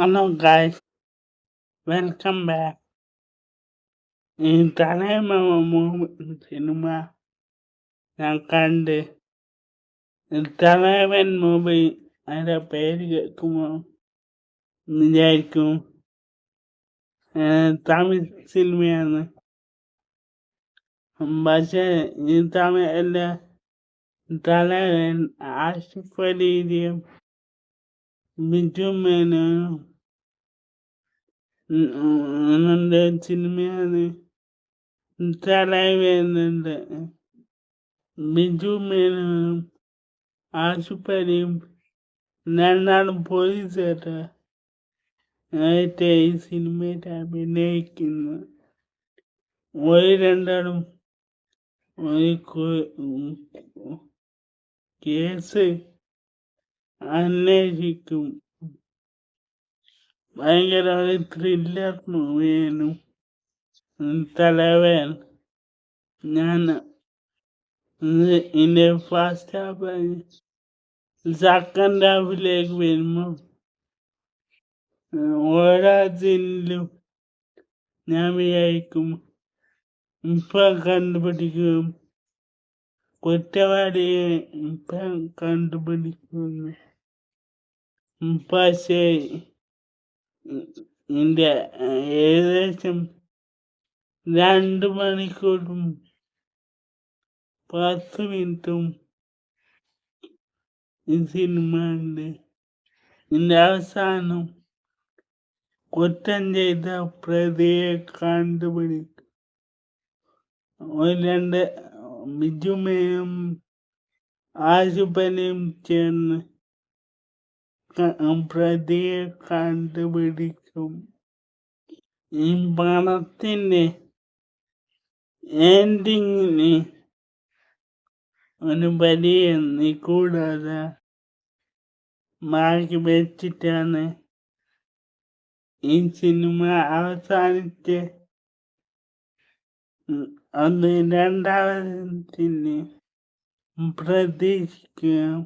Hello guys welcome back ഈ തലയമ cinema ഞാൻ കണ്ട്. തലവൻ മൂവി അതിന്റെ പേര് കേൾക്കുമ്പോൾ വിചാരിക്കും. തമിഴ് സിനിമയാണ്. പക്ഷേ ഈ തമിഴിലെ തലവൻ ആഷിഫ് അലിയുടെയും ബിജു മേനോനും നമ്മുടെ സിനിമയാണ് തലവേന്നുണ്ട് ബിജു മേനോനും ആഷിഫ് അലിയും രണ്ടാളും പോലീസുകാര് ആയിട്ട് ഈ സിനിമയിൽ അഭിനയിക്കുന്നു ഒരു രണ്ടാളും ഒരു കേസ് അന്വേഷിക്കും. ഭയങ്കര ഒരു ത്രില്ലർ മൂവിയാണ് തലവേൻ ഞാൻ എന്റെ ഫസ്റ്റ് ഹാഫ് സെക്കൻഡ് ഹാഫിലേക്ക് വരുമ്പോൾ ഓരോ സീനിലും ഞാൻ വിചാരിക്കും ഇപ്പം കണ്ടുപിടിക്കും. കുറ്റവാളിയെ ഇപ്പം കണ്ടുപിടിക്കുന്നു പക്ഷേ എന്റെ ഏകദേശം രണ്ട് മണിക്കൂറും പത്ത് മിനിറ്റും ഈ സിനിമയുണ്ട് എന്റെ അവസാനം കുറ്റം ചെയ്ത പ്രതിയെ കണ്ടുപിടിക്കും. ഒരു രണ്ട് ബിജുമയും ആശുപനിയും ചേർന്ന് പ്രതിയെ കണ്ടുപിടിക്കും. ഈ പണത്തിന്റെ എൻഡിങ്ങിന് ഒരു വലിയ നിഗൂഢത മാറ്റി വെച്ചിട്ടാണ് ഈ സിനിമ അവസാനിച്ച്. അത് രണ്ടാമത്തിന് പ്രതീക്ഷിക്കാം.